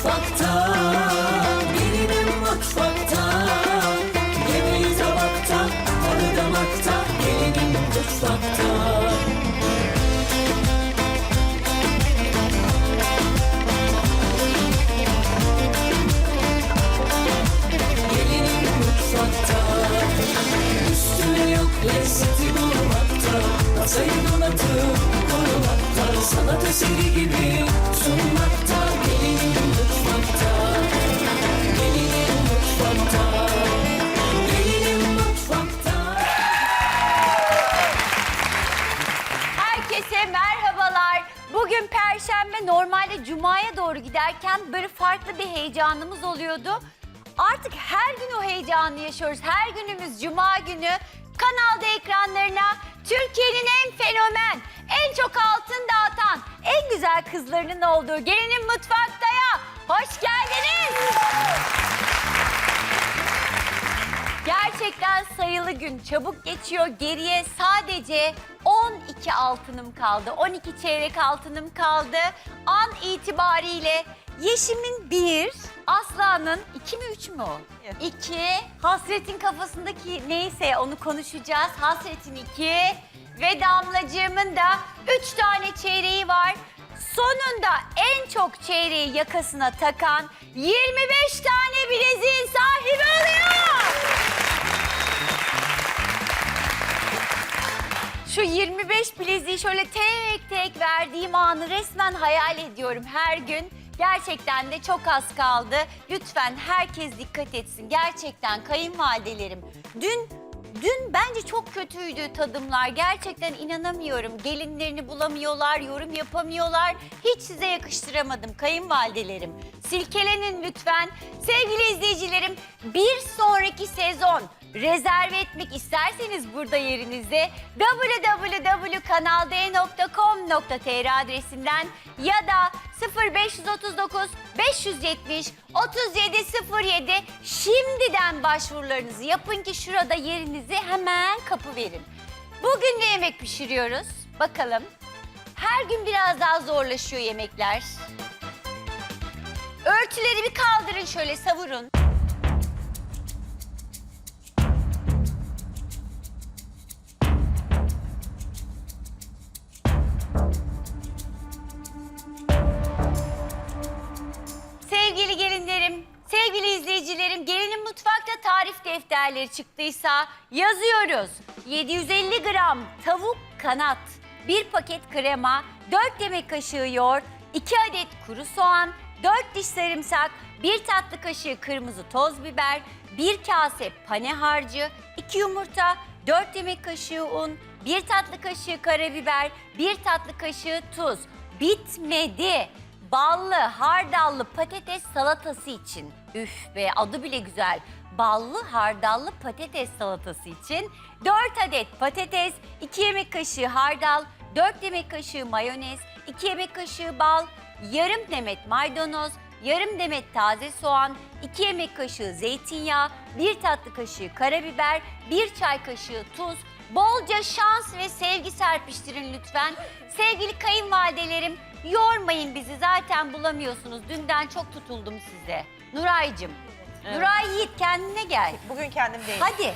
mutfakta Gelinim mutfakta Yemeği tabakta Tadı damakta Gelinim mutfakta. Gelinim mutfakta Üstüne yok lezzeti bulmakta. Masayı donatıp korumakta Sanat eseri gibi sunmakta Perşembe normalde Cuma'ya doğru giderken böyle farklı bir heyecanımız oluyordu. Artık her gün o heyecanı yaşıyoruz. Her günümüz Cuma günü kanalda ekranlarına Türkiye'nin en fenomen, en çok altın dağıtan, en güzel kızlarının olduğu Gelinin Mutfakta'ya gün çabuk geçiyor. Geriye sadece 12 altınım kaldı. 12 çeyrek altınım kaldı. An itibariyle Yeşim'in bir, Aslan'ın iki mi üç mü o? İki, Hasret'in kafasındaki neyse onu konuşacağız. Hasret'in iki ve Damlacığımın da üç tane çeyreği var. Sonunda en çok çeyreği yakasına takan 25 tane bileziğin sahibi oluyor. Şu 25 bileziği şöyle tek tek verdiğim anı resmen hayal ediyorum her gün. Gerçekten de çok az kaldı. Lütfen herkes dikkat etsin. Gerçekten kayınvalidelerim. Dün dün bence çok kötüydü tadımlar. Gerçekten inanamıyorum. Gelinlerini bulamıyorlar, yorum yapamıyorlar. Hiç size yakıştıramadım kayınvalidelerim. Silkelenin lütfen. Sevgili izleyicilerim, bir sonraki sezon rezerve etmek isterseniz burada yerinizi www.kanalde.com.tr adresinden ya da 0539 570 3707 şimdiden başvurularınızı yapın ki şurada yerinizi hemen kapı verin. Bugün de yemek pişiriyoruz. Bakalım. Her gün biraz daha zorlaşıyor yemekler. Örtüleri bir kaldırın şöyle savurun. Sevgili izleyicilerim, gelinin mutfakta tarif defterleri çıktıysa yazıyoruz. 750 gram tavuk kanat, 1 paket krema, 4 yemek kaşığı yoğurt, 2 adet kuru soğan, 4 diş sarımsak, 1 tatlı kaşığı kırmızı toz biber, 1 kase pane harcı, 2 yumurta, 4 yemek kaşığı un, 1 tatlı kaşığı karabiber, 1 tatlı kaşığı tuz. Bitmedi ballı, hardallı patates salatası için. Üf be adı bile güzel. Ballı hardallı patates salatası için 4 adet patates, 2 yemek kaşığı hardal, 4 yemek kaşığı mayonez, 2 yemek kaşığı bal, yarım demet maydanoz, yarım demet taze soğan, 2 yemek kaşığı zeytinyağı, 1 tatlı kaşığı karabiber, 1 çay kaşığı tuz, Bolca şans ve sevgi serpiştirin lütfen. Sevgili kayınvalidelerim yormayın bizi zaten bulamıyorsunuz. Dünden çok tutuldum size. Nuray'cığım. Nuray Yiğit kendine gel. Bugün kendim değilim. Hadi.